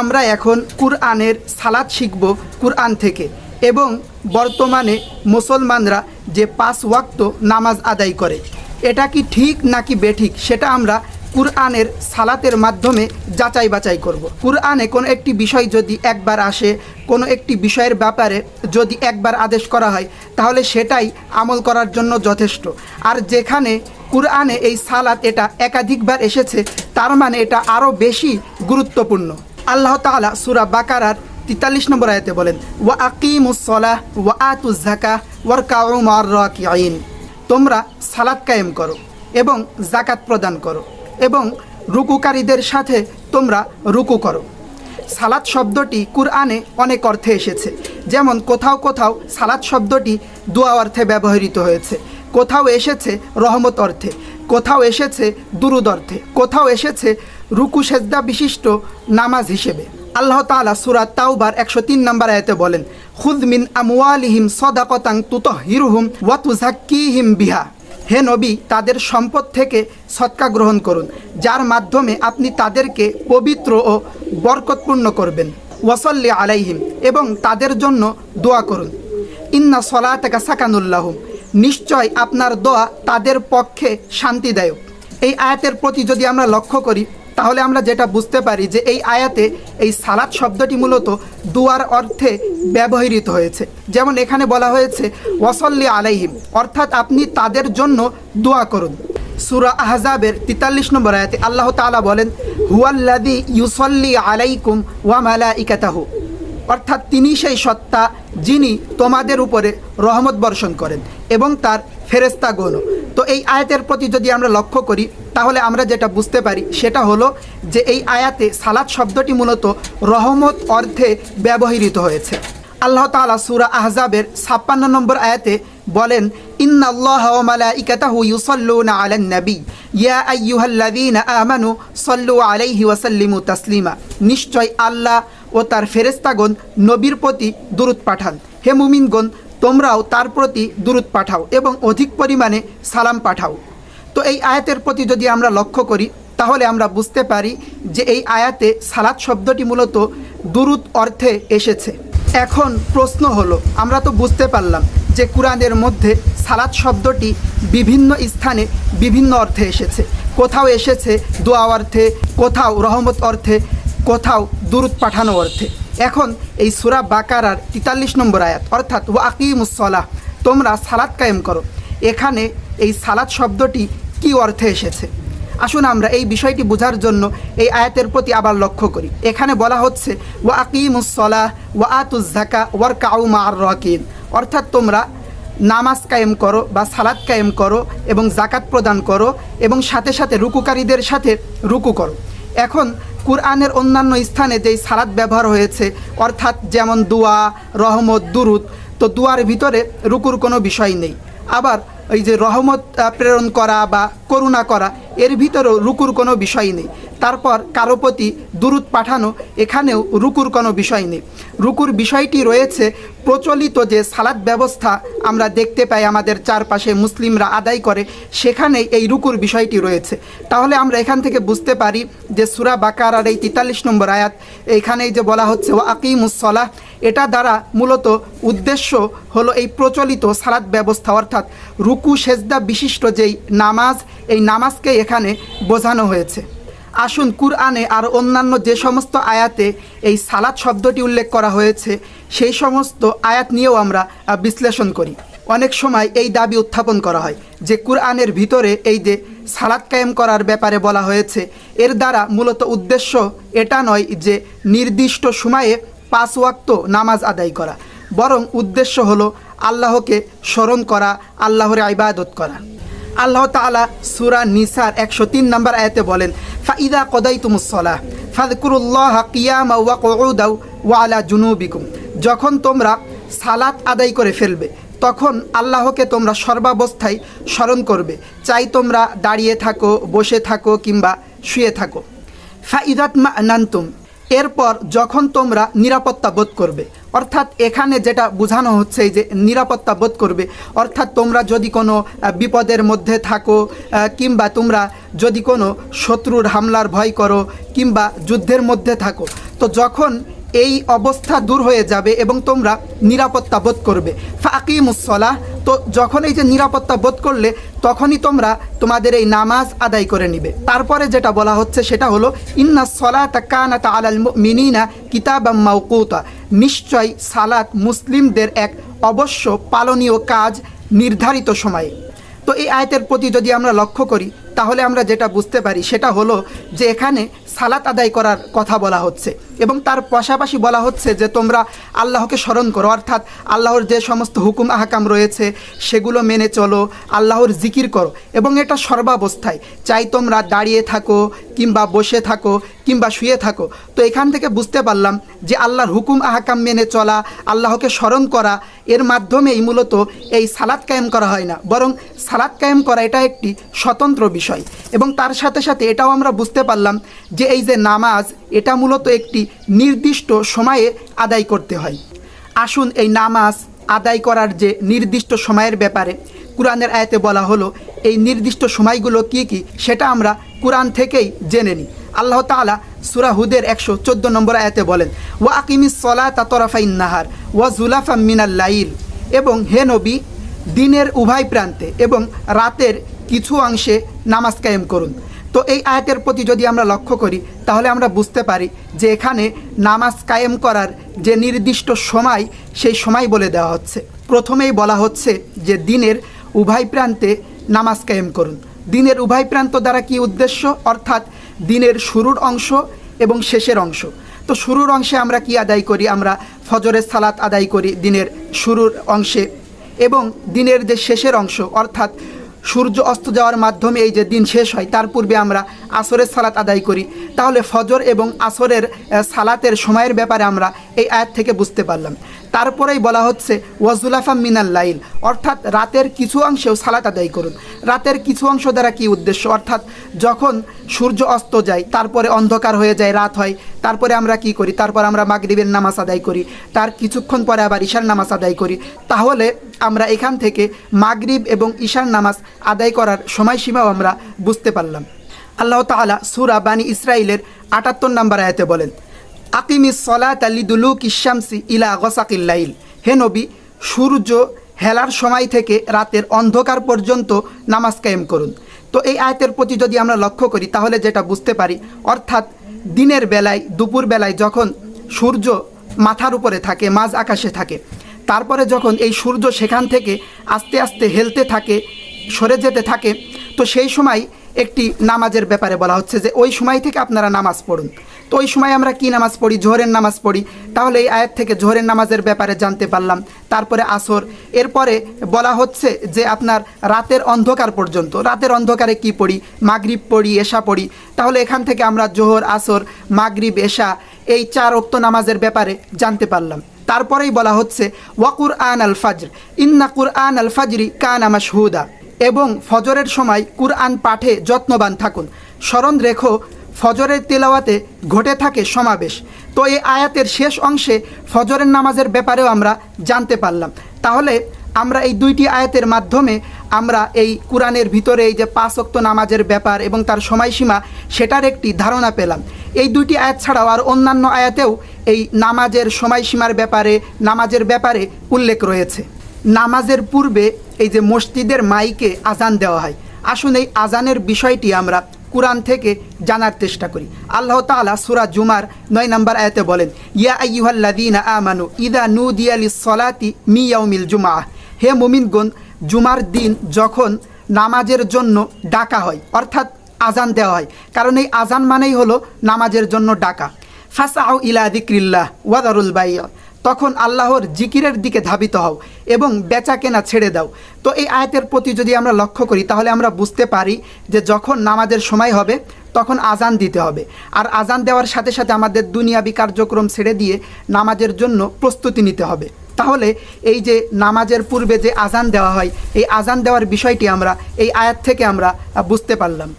আমরা এখন কুরআনের সালাদ শিখব কুরআন থেকে এবং বর্তমানে মুসলমানরা যে পাঁচ ওয়াক্ত নামাজ আদায় করে, এটা কি ঠিক নাকি বেঠিক সেটা আমরা কুরআনের সালাতের মাধ্যমে যাচাই বাছাই করব। কুরআনে কোনো একটি বিষয় যদি একবার আসে, কোনো একটি বিষয়ের ব্যাপারে যদি একবার আদেশ করা হয়, তাহলে সেটাই আমল করার জন্য যথেষ্ট আর যেখানে কুরআনে এই সালাত এটা একাধিকবার এসেছে, তার মানে এটা আরও বেশি গুরুত্বপূর্ণ আল্লাহ তাআলা সূরা বাকারার তিতাল্লিশ নম্বর আয়াতে বলেন, ওয়া আকিমুসলাহ ওয়া আতু জাকা ওয়ার কাউ মার রাকিআইন তোমরা সালাত কায়েম করো এবং জাকাত প্রদান করো এবং রুকুকারীদের সাথে তোমরা রুকু করো। সালাত শব্দটি কুরআনে অনেক অর্থে এসেছে। যেমন, কোথাও কোথাও সালাত শব্দটি দোয়া অর্থে ব্যবহৃত হয়েছে। কোথাও এসেছে রহমত অর্থে, কোথাও এসেছে দুরুদ অর্থে, কোথাও এসেছে রুকু সেজদা বিশিষ্ট নামাজ হিসেবে। আল্লাহ তাআলা সূরা তাওবার একশো তিন নম্বর আয়াতে বলেন খুদ মিন আমওয়ালিহিম সদাকতাং তুতহিরুহুম ওয়া তুজাক্কিহিম বিহা। হে নবী, তাদের সম্পদ থেকে সৎকা গ্রহণ করুন, যার মাধ্যমে আপনি তাদেরকে পবিত্র ও বরকতপূর্ণ করবেন। ওয়াসল্লি আলাইহিম, এবং তাদের জন্য দোয়া করুন। ইন্না সলাতাকা সাকানুল্লাহম, নিশ্চয় আপনার দোয়া তাদের পক্ষে শান্তিদায়ক। এই আয়াতের প্রতি যদি আমরা লক্ষ্য করি তাহলে আমরা যেটা বুঝতে পারি যে এই আয়াতে এই সালাত শব্দটি মূলত দুয়ার অর্থে ব্যবহৃত হয়েছে। যেমন এখানে বলা হয়েছে, ওয়াসল্লি আলাইহিম অর্থাৎ আপনি তাদের জন্য দোয়া করুন। সুরা আহজাবের তেতাল্লিশ নম্বর আয়াতে আল্লাহ তাআলা বলেন হুয়াল্লাদি ইউসল্লি আলাইকুম ওয়া মালা ইকাতাহু অর্থাৎ তিনি সেই সত্তা যিনি তোমাদের উপরে রহমত বর্ষণ করেন এবং তার ফেরেস্তাগণ তো এই আয়াতের প্রতি যদি আমরা লক্ষ্য করি, তাহলে আমরা যেটা বুঝতে পারি, সেটা হলো যে এই আয়াতে সালাদ শব্দটি মূলত রহমত অর্থে ব্যবহৃত হয়েছে। আল্লাহ তাআলা সূরা আহজাবের ছাপ্পান্ন নম্বর আয়াতে বলেন তাসলিমা। নিশ্চয় আল্লাহ ও তার ফেরেশতাগণ নবীর প্রতি দুরূদ পাঠান। হে মুমিনগণ তোমরাও তার প্রতি দুরূদ পাঠাও এবং অধিক পরিমাণে সালাম পাঠাও। তো এই আয়াতের প্রতি যদি আমরা লক্ষ্য করি, তাহলে আমরা বুঝতে পারি যে এই আয়াতে সালাদ শব্দটি মূলত দুরুদ অর্থে এসেছে। এখন প্রশ্ন হলো, আমরা তো বুঝতে পারলাম যে কোরআনের মধ্যে সালাদ শব্দটি বিভিন্ন স্থানে বিভিন্ন অর্থে এসেছে। কোথাও এসেছে দোয়া অর্থে, কোথাও রহমত অর্থে, কোথাও দূরত পাঠানো অর্থে। এখন এই সুরা বাকারার তেতাল্লিশ নম্বর আয়াত, অর্থাৎ ওয়া আকিমুসলাহ তোমরা সালাদ কায়েম করো। এখানে এই সালাদ শব্দটি কি অর্থে এসেছে? আসুন আমরা এই বিষয়টি বোঝার জন্য এই আয়াতের প্রতি আবার লক্ষ্য করি। এখানে বলা হচ্ছে, ওয়া আকিমুসলাহ ওয়া আতুজ জাকা ওয়ার কাউ মার রকিন। অর্থাৎ তোমরা নামাজ কায়েম করো বা সালাদ কায়েম করো এবং জাকাত প্রদান করো এবং সাথে সাথে রুকুকারীদের সাথে রুকু করো। এখন কোরআনের অন্যান্য স্থানে যেই সালাদ ব্যবহার হয়েছে, অর্থাৎ যেমন দোয়া, রহমত, দুরুদ, তো দুয়ার ভিতরে রুকুর কোনো বিষয় নেই। আবার এই যে রহমত প্রেরণ করা বা করুণা করা, এর ভিতরেও রুকুর কোনো বিষয় নেই। তারপর কারও প্রতি দুরুদ পাঠানো এখানেও রুকুর কোনো বিষয় নেই। রুকুর বিষয়টি রয়েছে প্রচলিত যে সালাদ ব্যবস্থা আমরা দেখতে পাই আমাদের চারপাশে মুসলিমরা আদায় করে সেখানে এই রুকুর বিষয়টি রয়েছে। তাহলে আমরা এখান থেকে বুঝতে পারি যে সুরা বাকার আর এই তেতাল্লিশ নম্বর আয়াত, এখানেই যে বলা হচ্ছে ও আকিমুসলাহ এটা দ্বারা মূলত উদ্দেশ্য হলো এই প্রচলিত সালাদ ব্যবস্থা, অর্থাৎ রুকু, সেজদা বিশিষ্ট যেই নামাজ, এই নামাজকে এখানে বোঝানো হয়েছে। আসুন কুরআনে আর অন্যান্য যে সমস্ত আয়াতে এই সালাদ শব্দটি উল্লেখ করা হয়েছে, সেই সমস্ত আয়াত নিয়েও আমরা বিশ্লেষণ করি। অনেক সময় এই দাবি উত্থাপন করা হয় যে কুরআনের ভিতরে এই যে সালাদ কায়েম করার ব্যাপারে বলা হয়েছে, এর দ্বারা মূলত উদ্দেশ্য এটা নয় যে নির্দিষ্ট সময়ে পাঁচ ওয়াক্ত নামাজ আদায় করা, বরং উদ্দেশ্য হলো আল্লাহকে স্মরণ করা, আল্লাহর ইবাদত করা। আল্লাহ তাআলা সুরা নিসার একশো তিন নম্বর আয়াতে বলেন, ফাইদা কদাইতুমুসলাহ ফাদকুরুল্লাহ কিয়ামা ওয়া ওয়া আলা জুনুবিকুম। যখন তোমরা সালাত আদায় করে ফেলবে, তখন আল্লাহকে তোমরা সর্বাবস্থায় স্মরণ করবে। চাই তোমরা দাঁড়িয়ে থাকো, বসে থাকো কিংবা শুয়ে থাকো। ফাইদাত মা নান্তুম এরপর যখন তোমরা নিরাপত্তা বোধ করবে অর্থাৎ এখানে যেটা বোঝানো হচ্ছে যে নিরাপত্তা বোধ করবে। অর্থাৎ তোমরা যদি কোনো বিপদের মধ্যে থাকো কিংবা তোমরা যদি কোনো শত্রুর হামলার ভয় করো, কিংবা যুদ্ধের মধ্যে থাকো, তো যখন এই অবস্থা দূর হয়ে যাবে এবং তোমরা নিরাপত্তা বোধ করবে। ফাকিমুসলা তো যখন এই যে নিরাপত্তা বোধ করলে, তখনই তোমরা তোমাদের এই নামাজ আদায় করে নিবে। তারপরে যেটা বলা হচ্ছে সেটা হলো ইন্না সলাতা কানাত আলাল মিনিনা কিতাবাম মাউকুতা নিশ্চয় সালাত মুসলিমদের এক অবশ্য পালনীয় কাজ নির্ধারিত সময়ে। তো এই আয়তের প্রতি যদি আমরা লক্ষ্য করি, তাহলে আমরা যেটা বুঝতে পারি সেটা হলো যে এখানে সালাত আদায় করার কথা বলা হচ্ছে এবং তার পাশাপাশি বলা হচ্ছে যে তোমরা আল্লাহকে স্মরণ করো, অর্থাৎ আল্লাহর যে সমস্ত হুকুম আহকাম রয়েছে সেগুলো মেনে চলো, আল্লাহর জিকির করো এবং এটা সর্বাবস্থায়। চাই তোমরা দাঁড়িয়ে থাকো কিংবা বসে থাকো কিংবা শুয়ে থাকো। তো এখান থেকে বুঝতে পারলাম যে আল্লাহর হুকুম আহকাম মেনে চলা, আল্লাহকে স্মরণ করা এর মাধ্যমেই মূলত এই সালাদ কায়েম করা হয় না, বরং সালাদ কায়েম করা এটা একটি স্বতন্ত্র বিষয়। এবং তার সাথে সাথে এটাও আমরা বুঝতে পারলাম যে এই যে নামাজ, এটা মূলত একটি নির্দিষ্ট সময়ে আদায় করতে হয়। আসুন এই নামাজ আদায় করার যে নির্দিষ্ট সময়ের ব্যাপারে কোরআনের আয়াতে বলা হলো, এই নির্দিষ্ট সময়গুলো কি কি, সেটা আমরা কোরআন থেকেই জেনে নিই। আল্লাহ তাআলা সুরাহুদের একশো চোদ্দ নম্বর আয়াতে বলেন, ওয়া আকিমিস সলা তাতরাফাইন নাহার, ওয়া জুলাফা মিনাল লাইল। এবং হে নবী, দিনের উভয় প্রান্তে এবং রাতের কিছু অংশে নামাজ কায়েম করুন। তো এই আয়াতের প্রতি যদি আমরা লক্ষ্য করি, তাহলে আমরা বুঝতে পারি যে এখানে নামাজ কায়েম করার যে নির্দিষ্ট সময়, সেই সময় বলে দেওয়া হচ্ছে। প্রথমেই বলা হচ্ছে যে দিনের উভয় প্রান্তে নামাজ কায়েম করুন। দিনের উভয় প্রান্ত দ্বারা কি উদ্দেশ্য? অর্থাৎ দিনের শুরুর অংশ এবং শেষের অংশ। তো শুরুর অংশে আমরা কি আদায় করি? আমরা ফজরের সালাত আদায় করি দিনের শুরুর অংশে এবং দিনের যে শেষের অংশ, অর্থাৎ সূর্য অস্ত যাওয়ার মাধ্যমে এই যে দিন শেষ হয়, তার পূর্বে আমরা আসরের সালাত আদায় করি। তাহলে ফজর এবং আসরের সালাতের সময়ের ব্যাপারে আমরা এই আয়াত থেকে বুঝতে পারলাম। তারপরেই বলা হচ্ছে ওয়াজুলাফা মিনাল লাইল অর্থাৎ রাতের কিছু অংশেও সালাত আদায় করুন। রাতের কিছু অংশ দ্বারা কি উদ্দেশ্য? অর্থাৎ যখন সূর্য অস্ত যায়, তারপরে অন্ধকার হয়ে যায়, রাত হয়, তারপরে আমরা কি করি? তারপর আমরা মাগরিবের নামাজ আদায় করি, তার কিছুক্ষণ পরে আবার ঈশার নামাজ আদায় করি। তাহলে আমরা এখান থেকে মাগরিব এবং ঈশার নামাজ আদায় করার সময়সীমাও আমরা বুঝতে পারলাম। আল্লাহ তাআলা সুরা বানি ইসরাইলের আটাত্তর নম্বর আয়াতে বলেন আকিমি সলাত আলিদুলু কিশামসি ইলা গসাকিল্লাইল হে নবী, সূর্য হেলার সময় থেকে রাতের অন্ধকার পর্যন্ত নামাজ কায়েম করুন। তো এই আয়াতের প্রতি যদি আমরা লক্ষ্য করি, তাহলে যেটা বুঝতে পারি, অর্থাৎ দিনের বেলায়, দুপুর বেলায় যখন সূর্য মাথার উপরে থাকে, মাঝ আকাশে থাকে, তারপরে যখন এই সূর্য সেখান থেকে আস্তে আস্তে হেলতে থাকে, সরে যেতে থাকে, তো সেই সময় একটি নামাজের ব্যাপারে বলা হচ্ছে যে ওই সময় থেকে আপনারা নামাজ পড়ুন। তো ওই সময় আমরা কি নামাজ পড়ি? জোহরের নামাজ পড়ি। তাহলে এই আয়াত থেকে জোহরের নামাজের ব্যাপারে জানতে পারলাম। তারপরে আসর। এরপরে বলা হচ্ছে যে আপনার রাতের অন্ধকার পর্যন্ত। রাতের অন্ধকারে কি পড়ি? মাগরিব পড়ি, এশা পড়ি। তাহলে এখান থেকে আমরা জোহর, আসর, মাগরিব, এশা এই চার অক্ত নামাজের ব্যাপারে জানতে পারলাম। তারপরেই বলা হচ্ছে ওয়াকুর আন আল ফাজর। ইন্না কুরআন আল ফাজরি কান মাশহুদা। এবং ফজরের সময় কুরআন পাঠে যত্নবান থাকুন। স্মরণ রেখো, ফজরের তেলাওয়াতে ঘটে থাকে সমাবেশ। তো এই আয়াতের শেষ অংশে ফজরের নামাজের ব্যাপারেও আমরা জানতে পারলাম। তাহলে আমরা এই দুইটি আয়াতের মাধ্যমে আমরা এই কোরআনের ভিতরে এই যে পাঁচ অক্ত নামাজের ব্যাপার এবং তার সময়সীমা সেটার একটি ধারণা পেলাম। এই দুইটি আয়াত ছাড়াও আর অন্যান্য আয়াতেও এই নামাজের সময়সীমার ব্যাপারে, নামাজের ব্যাপারে উল্লেখ রয়েছে। নামাজের পূর্বে এই যে মসজিদের মাইকে আজান দেওয়া হয়। আসুন এই আজানের বিষয়টি আমরা কোরআন থেকে জানার চেষ্টা করি। আল্লাহ তাআলা সূরা জুমার নয় নম্বর আয়াতে বলেন, ইয়া আইয়ুহাল্লাযীনা আমানু ইদা নুদিয়া লিস-সলাতি মি ইয়াউমিল জুমআহ। হে মুমিনগণ, জুমার দিন যখন নামাজের জন্য ডাকা হয়, অর্থাৎ আজান দেওয়া হয়, কারণ এই আজান মানেই হলো নামাজের জন্য ডাকা। ফাসাউ ইলা দিক্রিল্লাহ ওয়াদারুল বাইয়া। তখন আল্লাহর জিকিরের দিকে ধাবিত হও এবং বেচা কেনা ছেড়ে দাও। তো এই আয়াতের প্রতি যদি আমরা লক্ষ্য করি, তাহলে আমরা বুঝতে পারি যে যখন নামাজের সময় হবে, তখন আজান দিতে হবে। আর আজান দেওয়ার সাথে সাথে আমাদের দুনিয়াবি কার্যক্রম ছেড়ে দিয়ে নামাজের জন্য প্রস্তুতি নিতে হবে। তাহলে এই যে নামাজের পূর্বে যে আজান দেওয়া হয়, এই আজান দেওয়ার বিষয়টি আমরা, এই আয়াত থেকে আমরা বুঝতে পারলাম।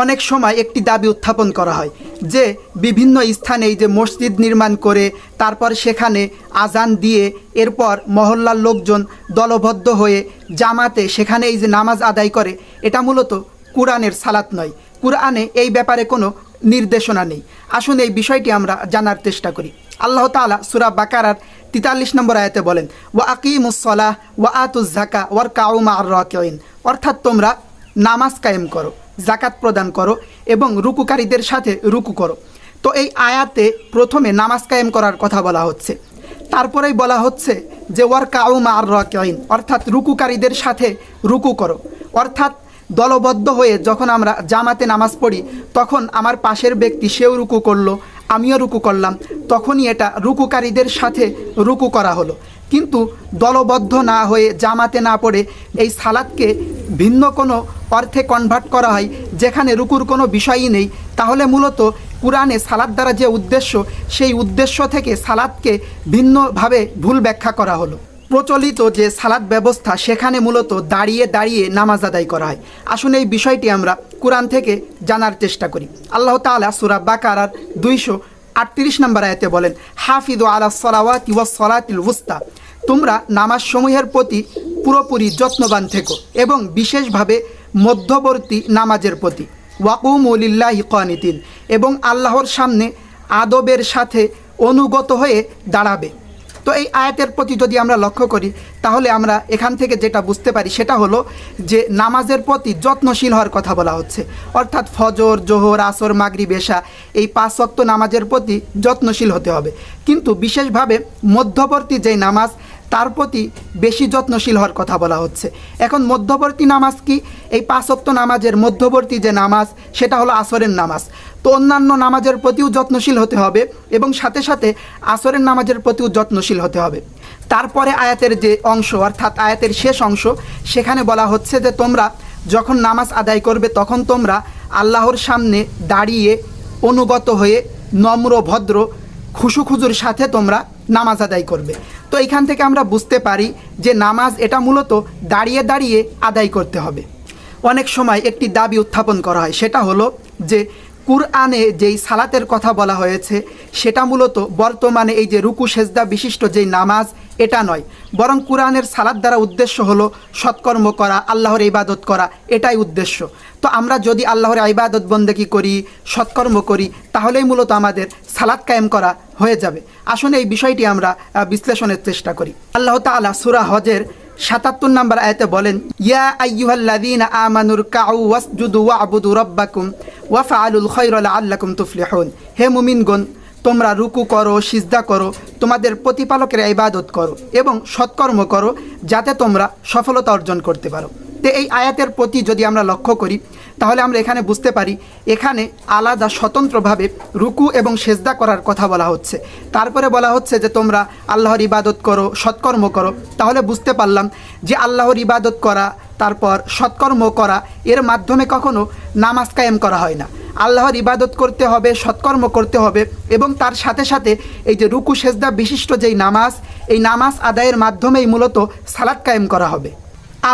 অনেক সময় একটি দাবি উত্থাপন করা হয়, যে বিভিন্ন স্থানে যে মসজিদ নির্মাণ করে তারপর সেখানে আজান দিয়ে এরপর মহল্লার লোকজন দলবদ্ধ হয়ে জামাতে সেখানে এই যে নামাজ আদায় করে, এটা মূলত কোরআনের সালাত নয়। কোরআনে এই ব্যাপারে কোনো নির্দেশনা নেই। আসুন এই বিষয়টি আমরা জানার চেষ্টা করি। আল্লাহ তাআলা সুরা বাকারার তেতাল্লিশ নম্বর আয়াতে বলেন, ওয়া আকিমুসলাহ ওয়া আতুজ জাকা ওয়ার কাউমা আর অর্থাৎ তোমরা নামাজ কায়েম করো। জাকাত প্রদান করো এবং রুকুকারীদের সাথে রুকু করো। তো এই আয়াতে প্রথমে নামাজ কায়েম করার কথা বলা হচ্ছে। তারপরেই বলা হচ্ছে যে ওয়ার কাউমা আর রাকিন অর্থাৎ রুকুকারীদের সাথে রুকু করো। অর্থাৎ দলবদ্ধ হয়ে যখন আমরা জামাতে নামাজ পড়ি, তখন আমার পাশের ব্যক্তি সেও রুকু করল, আমিও রুকু করলাম। তখনই এটা রুকুকারীদের সাথে রুকু করা হলো। কিন্তু দলবদ্ধ না হয়ে জামাতে না পড়ে এই সালাদকে ভিন্ন কোনো অর্থে কনভার্ট করা হয়, যেখানে রুকুর কোনো বিষয়ই নেই, তাহলে মূলত কোরআনে সালাদ দ্বারা যে উদ্দেশ্য, সেই উদ্দেশ্য থেকে সালাদকে ভিন্নভাবে ভুল ব্যাখ্যা করা হলো। প্রচলিত যে সালাদ ব্যবস্থা, সেখানে মূলত দাঁড়িয়ে দাঁড়িয়ে নামাজ আদায় করা হয়। আসলে এই বিষয়টি আমরা কোরআন থেকে জানার চেষ্টা করি। আল্লাহ তাআলা সুরা বাকারার দুইশো আটত্রিশ নম্বর আয়তে বলেন হাফিদ আলা সলাওয়াত ওয়া সলাতিল উস্তা। তোমরা নামাজ সমূহের প্রতি পুরোপুরি যত্নবান থেকো এবং বিশেষভাবে মধ্যবর্তী নামাজের প্রতি। ওয়াকুম উলিল্লাহ কানিতিন এবং আল্লাহর সামনে আদবের সাথে অনুগত হয়ে দাঁড়াবে। তো এই আয়াতের প্রতি যদি আমরা লক্ষ্য করি, তাহলে আমরা এখান থেকে যেটা বুঝতে পারি সেটা হলো যে নামাজের প্রতি যত্নশীল হওয়ার কথা বলা হচ্ছে। অর্থাৎ ফজর, জোহর, আসর মাগরি বেশা এই পাঁচ নামাজের প্রতি যত্নশীল হতে হবে। কিন্তু বিশেষভাবে মধ্যবর্তী যেই নামাজ তার প্রতি বেশি যত্নশীল হওয়ার কথা বলা হচ্ছে। এখন মধ্যবর্তী নামাজ কি? এই পাঁচ ওয়াক্ত নামাজের মধ্যবর্তী যে নামাজ, সেটা হলো আসরের নামাজ। তো অন্যান্য নামাজের প্রতিও যত্নশীল হতে হবে এবং সাথে সাথে আসরের নামাজের প্রতিও যত্নশীল হতে হবে। তারপরে আয়াতের যে অংশ, অর্থাৎ আয়াতের শেষ অংশ, সেখানে বলা হচ্ছে যে তোমরা যখন নামাজ আদায় করবে, তখন তোমরা আল্লাহর সামনে দাঁড়িয়ে অনুগত হয়ে নম্র, ভদ্র খুশু খুজুর সাথে তোমরা নামাজ আদায় করবে। তো এখান থেকে আমরা বুঝতে পারি যে নামাজ এটা মূলত দাঁড়িয়ে দাঁড়িয়ে আদায় করতে হবে। অনেক সময় একটি দাবি উত্থাপন করা হয়, সেটা হলো যে কুরআনে যেই সালাতের কথা বলা হয়েছে, সেটা মূলত বর্তমানে এই যে রুকু, সেজদা বিশিষ্ট যেই নামাজ, এটা নয়। বরং কুরআনের সালাদ দ্বারা উদ্দেশ্য হলো সৎকর্ম করা, আল্লাহর ইবাদত করা, এটাই উদ্দেশ্য। তো আমরা যদি আল্লাহর ইবাদত বন্দেগী করি, সৎকর্ম করি, তাহলেই মূলত আমাদের সালাদ কায়েম করা হয়ে যাবে। আসলে এই বিষয়টি আমরা বিশ্লেষণের চেষ্টা করি। আল্লাহ তাআলা সূরা হজের সাতাত্তর নম্বর আয়তে বলেন, ইয়া আইয়ুহাল্লাযীনা আমানুর কাউ ওয়াসজুদু ওয়াবুদু রাব্বাকুম ওয়া ফাআলুল খায়রা লাআল্লাকুম তুফলিহুন। হে মুমিনগণ, তোমরা রুকু করো, সিজদা করো, তোমাদের প্রতিপালকের ইবাদত করো এবং সৎকর্ম করো, যাতে তোমরা সফলতা অর্জন করতে পারো। তো এই আয়াতের প্রতি যদি আমরা লক্ষ্য করি তাহলে আমরা এখানে বুঝতে পারি, এখানে আলাদা স্বতন্ত্রভাবে রুকু এবং সেজদা করার কথা বলা হচ্ছে। তারপরে বলা হচ্ছে যে তোমরা আল্লাহর ইবাদত করো, সৎকর্ম করো। তাহলে বুঝতে পারলাম যে আল্লাহর ইবাদত করা, তারপর সৎকর্ম করা, এর মাধ্যমে কখনো নামাজ কায়েম করা হয় না। আল্লাহর ইবাদত করতে হবে, সৎকর্ম করতে হবে এবং তার সাথে সাথে এই যে রুকু, সেজদা বিশিষ্ট যেই নামাজ, এই নামাজ আদায়ের মাধ্যমেই মূলত সালাদ কায়েম করা হবে।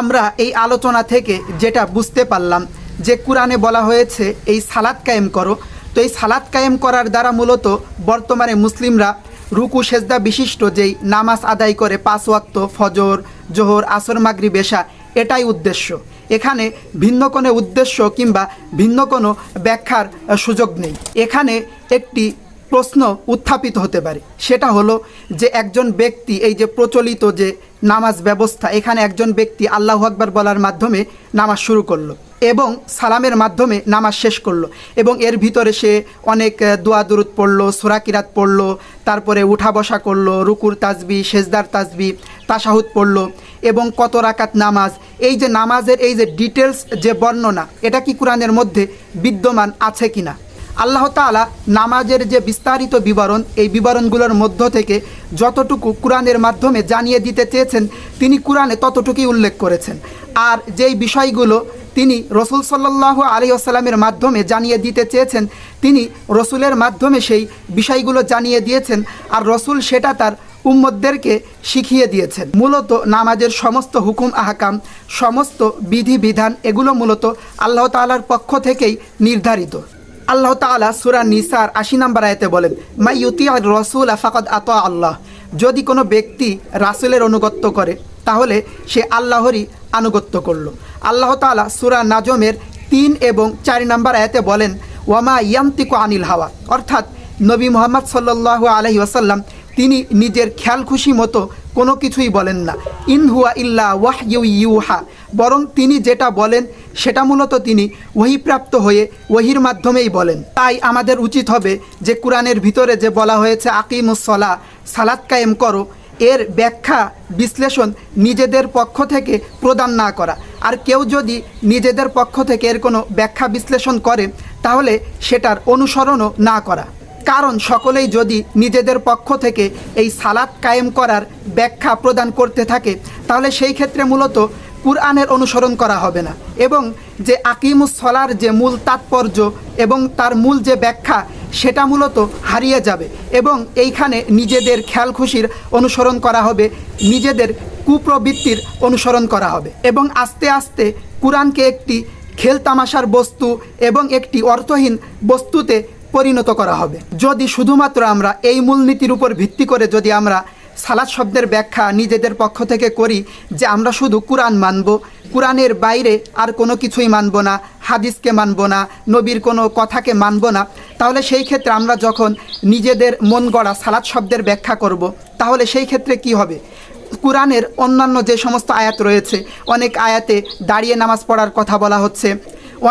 আমরা এই আলোচনা থেকে যেটা বুঝতে পারলাম যে কোরআনে বলা হয়েছে, এই সালাদ কায়েম করো। তো এই সালাদ কায়েম করার দ্বারা মূলত বর্তমানে মুসলিমরা রুকু, সেজদা বিশিষ্ট যেই নামাজ আদায় করে, পাঁচ ওয়াক্ত ফজর, জোহর, আসর মাগরি বেশা এটাই উদ্দেশ্য। এখানে ভিন্ন কোনো উদ্দেশ্য কিংবা ভিন্ন কোনো ব্যাখ্যার সুযোগ নেই। এখানে একটি প্রশ্ন উত্থাপিত হতে পারে। সেটা হলো যে একজন ব্যক্তি, এই যে প্রচলিত যে নামাজ ব্যবস্থা, এখানে একজন ব্যক্তি আল্লাহ আকবার বলার মাধ্যমে নামাজ শুরু করল। এবং সালামের মাধ্যমে নামাজ শেষ করল এবং এর ভিতরে সে অনেক দোয়া দুরুদ পড়ল সুরাকিরাত পড়ল, তারপরে উঠা বসা করল, রুকুর তাজবি সেজদার তাজবি তাসাহুদ পড়ল এবং কত রাকাত নামাজ। এই যে নামাজের এই যে ডিটেলস যে বর্ণনা, এটা কি কোরআনের মধ্যে বিদ্যমান আছে কিনা? আল্লাহ তাআলা নামাজের যে বিস্তারিত বিবরণ, এই বিবরণগুলোর মধ্য থেকে যতটুকু কোরআনের মাধ্যমে জানিয়ে দিতে চেয়েছেন, তিনি কোরআনে ততটুকুই উল্লেখ করেছেন। আর যেই বিষয়গুলো তিনি রসুল সাল্লাহ আলী আসসালামের মাধ্যমে জানিয়ে দিতে চেয়েছেন। তিনি রসুলের মাধ্যমে সেই বিষয়গুলো জানিয়ে দিয়েছেন আর রসুল সেটা তার উম্মদদেরকে শিখিয়ে দিয়েছেন। মূলত নামাজের সমস্ত হুকুম, আহকাম, সমস্ত বিধি, বিধান এগুলো মূলত আল্লাহ তাআলার পক্ষ থেকেই নির্ধারিত। আল্লাহ তাআলা সূরা নিসার আশি নম্বর আয়াতে বলেন, মাই ইউতি আর রসুল আফাকত আত আল্লাহ। যদি কোনো ব্যক্তি রাসুলের অনুগত্য করে, তাহলে সে আল্লাহরই আনুগত্য করল। আল্লাহ তালা সুরা নাজমের তিন এবং চার নাম্বার আয়াতে বলেন, ওয়ামা ইয়ামতিকু আনিল হাওয়া। অর্থাৎ নবী মোহাম্মদ সাল্লাহ আলহি ওয়াসাল্লাম, তিনি নিজের খেয়াল খুশি মতো কোনো কিছুই বলেন না। ইনহুয়া ইল্লা ওয়াহ ইউ ইউহা। বরং তিনি যেটা বলেন, সেটা মূলত তিনি ওহিপ্রাপ্ত হয়ে ওহির মাধ্যমেই বলেন। তাই আমাদের উচিত হবে যে কোরআনের ভিতরে যে বলা হয়েছে আকিমুসলা সালাত কায়েম করো, এর ব্যাখ্যা, বিশ্লেষণ নিজেদের পক্ষ থেকে প্রদান না করা। আর কেউ যদি নিজেদের পক্ষ থেকে এর কোনো ব্যাখ্যা বিশ্লেষণ করে, তাহলে সেটার অনুসরণও না করা। কারণ সকলেই যদি নিজেদের পক্ষ থেকে এই সালাত কায়েম করার ব্যাখ্যা প্রদান করতে থাকে, তাহলে সেই ক্ষেত্রে মূলত কুরআনের অনুসরণ করা হবে না। এবং যে আকিমুস সলার যে মূল তাৎপর্য এবং তার মূল যে ব্যাখ্যা, সেটা মূলত হারিয়ে যাবে। এবং এইখানে নিজেদের খেয়াল খুশির অনুসরণ করা হবে, নিজেদের কুপ্রবৃত্তির অনুসরণ করা হবে। এবং আস্তে আস্তে কোরআনকে একটি খেলতামাশার বস্তু এবং একটি অর্থহীন বস্তুতে পরিণত করা হবে। যদি শুধুমাত্র আমরা এই মূলনীতির উপর ভিত্তি করে যদি আমরা সালাদ শব্দের ব্যাখ্যা নিজেদের পক্ষ থেকে করি যে আমরা শুধু কোরআন মানব, কোরআনের বাইরে আর কোনো কিছুই মানব না, হাদিসকে মানব না, নবীর কোনো কথাকে মানব না, তাহলে সেই ক্ষেত্রে আমরা যখন নিজেদের মন গড়া সালাদ শব্দের ব্যাখ্যা করব, তাহলে সেই ক্ষেত্রে কি হবে? কোরআনের অন্যান্য যে সমস্ত আয়াত রয়েছে, অনেক আয়াতে দাঁড়িয়ে নামাজ পড়ার কথা বলা হচ্ছে,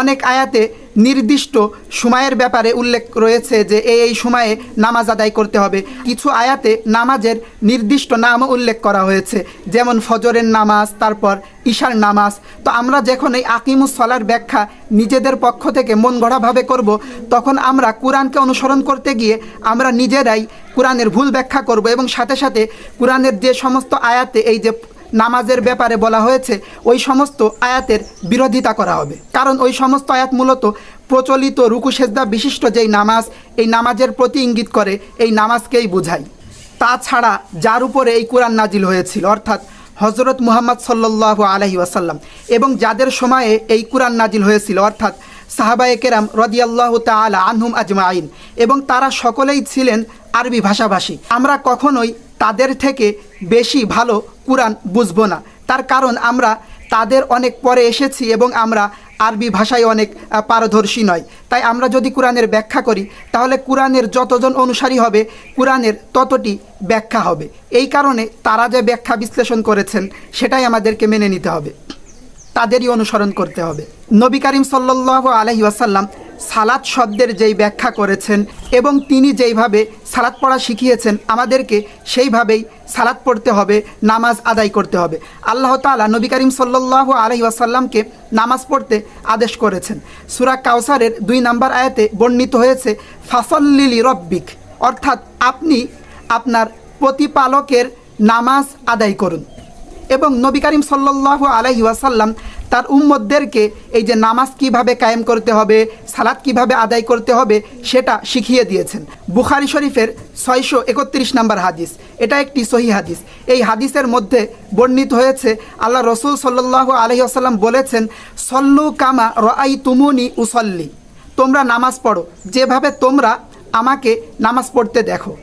অনেক আয়াতে নির্দিষ্ট সময়ের ব্যাপারে উল্লেখ রয়েছে যে এই এই সময়ে নামাজ আদায় করতে হবে। কিছু আয়াতে নামাজের নির্দিষ্ট নাম উল্লেখ করা হয়েছে, যেমন ফজরের নামাজ, তারপর ঈশার নামাজ। তো আমরা যখন এই আকিমুস সলার ব্যাখ্যা নিজেদের পক্ষ থেকে মন গড়াভাবে করব, তখন আমরা কোরআনকে অনুসরণ করতে গিয়ে আমরা নিজেরাই কোরআনের ভুল ব্যাখ্যা করব এবং সাথে সাথে কোরআনের যে সমস্ত আয়াতে এই যে নামাজের ব্যাপারে বলা হয়েছে, ওই সমস্ত আয়াতের বিরোধিতা করা হবে। কারণ ওই সমস্ত আয়াত মূলত প্রচলিত রুকু সেজদা বিশিষ্ট যেই নামাজ, এই নামাজের প্রতি ইঙ্গিত করে, এই নামাজকেই বোঝায়। তাছাড়া যার উপরে এই কোরআন নাজিল হয়েছিল, অর্থাৎ হজরত মুহাম্মদ সাল্লাহ আলহি ওয়াসাল্লাম, এবং যাদের সময়ে এই কোরআন নাজিল হয়েছিল, অর্থাৎ সাহাবায়ে কেরাম রদিয়াল্লাহ তালা আনহুম আজমাইন, এবং তারা সকলেই ছিলেন আরবি ভাষাভাষী। আমরা কখনোই তাদের থেকে বেশি ভালো কোরআন বুঝব না। তার কারণ আমরা তাদের অনেক পরে এসেছি এবং আমরা আরবি ভাষায় অনেক পারদর্শী নয়। তাই আমরা যদি কোরআনের ব্যাখ্যা করি, তাহলে কোরআনের যতজন অনুসারী হবে, কোরআনের ততটি ব্যাখ্যা হবে। এই কারণে তারা যে ব্যাখ্যা বিশ্লেষণ করেছেন, সেটাই আমাদেরকে মেনে নিতে হবে। তাদেরই অনুসরণ করতে হবে। নবী করিম সাল্লাহ আলহি ওয়াসাল্লাম সালাত শব্দের যেই ব্যাখ্যা করেছেন এবং তিনি যেইভাবে সালাত পড়া শিখিয়েছেন, আমাদেরকে সেইভাবেই সালাত পড়তে হবে, নামাজ আদায় করতে হবে। আল্লাহ তাআলা নবী করিম সাল্লাহ আলহি ওয়াসাল্লামকে নামাজ পড়তে আদেশ করেছেন। সুরা কাউসারের দুই নাম্বার আয়াতে বর্ণিত হয়েছে ফাসল্লিলি রব্বিক অর্থাৎ আপনি আপনার প্রতিপালকের নামাজ আদায় করুন। এবং নবী করিম সাল্লাহ আলহি ওয়াসাল্লাম তার উম্মদদেরকে এই যে নামাজ কীভাবে কায়েম করতে হবে সালাদ কীভাবে আদায় করতে হবে, সেটা শিখিয়ে দিয়েছেন। বুখারি শরীফের ছয়শো একত্রিশ নম্বর হাদিস। এটা একটি সহি হাদিস। এই হাদিসের মধ্যে বর্ণিত হয়েছে, আল্লাহ রসুল সাল্লাহ আলহি আসাল্লাম বলেছেন, সল্লু কামা রাই তুমুনি উসল্লি। তোমরা নামাজ পড়ো। যেভাবে তোমরা আমাকে নামাজ পড়তে দেখো।